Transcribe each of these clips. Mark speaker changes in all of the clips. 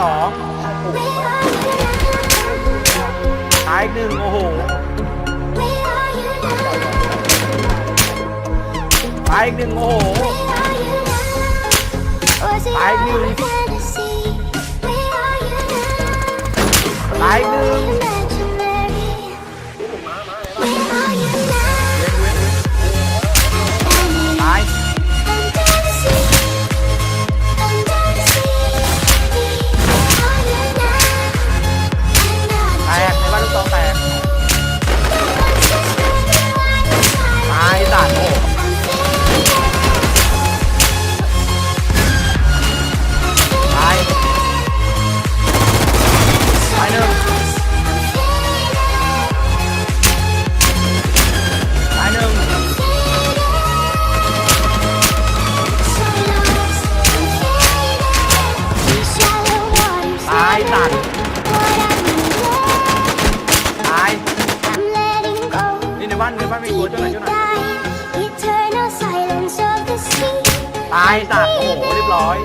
Speaker 1: สอง
Speaker 2: Where are you now?
Speaker 1: ตายอีกหนึ่งโอ้โห
Speaker 2: Where are you now?
Speaker 1: ตายอีกหนึ่งโอ้โห
Speaker 2: Where are you now? Was it
Speaker 1: ในบ้านในบ้านมีตัวช่วยหน่อยช่วยหน่อย
Speaker 2: Eternal silence of the sea.
Speaker 1: ตายสัตว์โอ้โหเรียบร้อย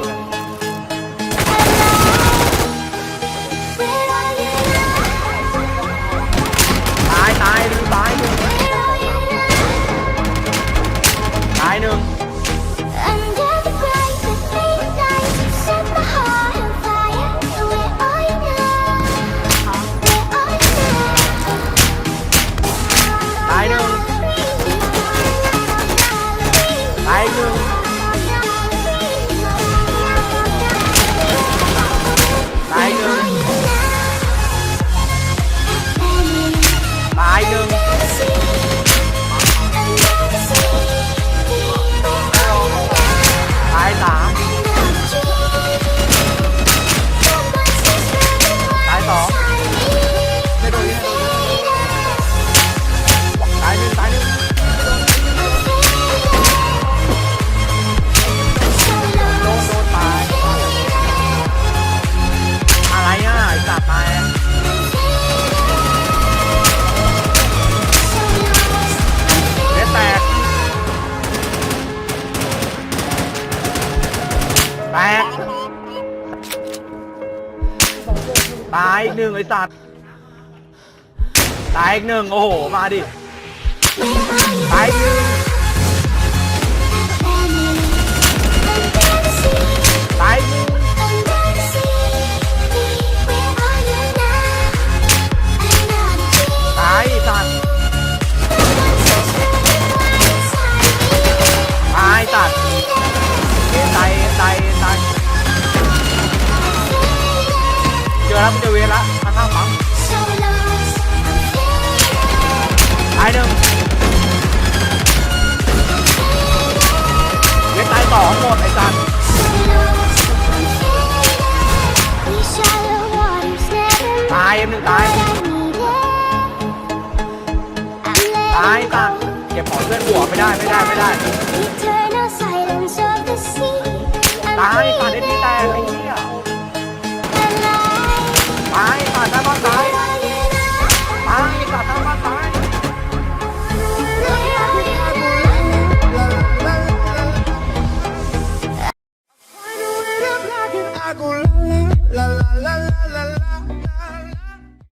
Speaker 1: ตกตายอีกหนึ่งไอ้สัตว์ตายอีกหนึ่งโอ้โห มาดิ ตายอีกหนึ่ง แล้วมันเจอเวรละข้างๆปั๊มตายหนึ่งเวรตายสองหมดไอ้สัตว์ตายเอ็มหนึ่งตายตายสัตว์เก็บของเพื่อนหัวไม่ได้ไม่ได้ไม่ได้
Speaker 2: Eternal silence of the sea.
Speaker 1: ตาย